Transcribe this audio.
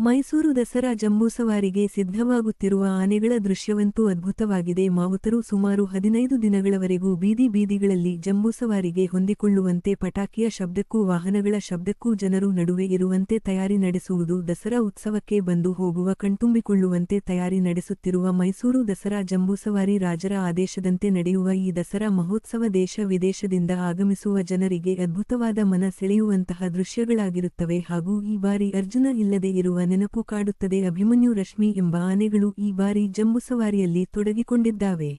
ಮೈಸೂರು ದಸರಾ ಜಂಬೂಸವಾರಿಗೆ ಸಿದ್ಧವಾಗುತ್ತಿರುವ ಆನೆಗಳ ದೃಶ್ಯವಂತೂ ಅದ್ಭುತವಾಗಿದೆ. ಮಾವುತರು ಸುಮಾರು ಹದಿನೈದು ದಿನಗಳವರೆಗೂ ಬೀದಿ ಬೀದಿಗಳಲ್ಲಿ ಜಂಬೂಸವಾರಿಗೆ ಹೊಂದಿಕೊಳ್ಳುವಂತೆ ಪಟಾಕಿಯ ಶಬ್ದಕ್ಕೂ ವಾಹನಗಳ ಶಬ್ದಕ್ಕೂ ಜನರು ನಡುವೆ ಇರುವಂತೆ ತಯಾರಿ ನಡೆಸುವುದು, ದಸರಾ ಉತ್ಸವಕ್ಕೆ ಬಂದು ಹೋಗುವ, ಕಣ್ತುಂಬಿಕೊಳ್ಳುವಂತೆ ತಯಾರಿ ನಡೆಸುತ್ತಿರುವ ಮೈಸೂರು ದಸರಾ ಜಂಬೂಸವಾರಿ ರಾಜರ ಆದೇಶದಂತೆ ನಡೆಯುವ ಈ ದಸರಾ ಮಹೋತ್ಸವ ದೇಶ ವಿದೇಶದಿಂದ ಆಗಮಿಸುವ ಜನರಿಗೆ ಅದ್ಭುತವಾದ ಮನ ಸೆಳೆಯುವಂತಹ ದೃಶ್ಯಗಳಾಗಿರುತ್ತವೆ. ಹಾಗೂ ಈ ಬಾರಿ ಅರ್ಜುನ ಇಲ್ಲದೆ ಇರುವ ನೆನಪು ಕಾಡುತ್ತದೆ ಅಭಿಮನ್ಯು ರಶ್ಮಿ ಎಂಬ ಆನೆಗಳು ಈ ಬಾರಿ ಜಂಬುಸವಾರಿಯಲ್ಲಿ ತೊಡಗಿಕೊಂಡಿದ್ದಾವೆ.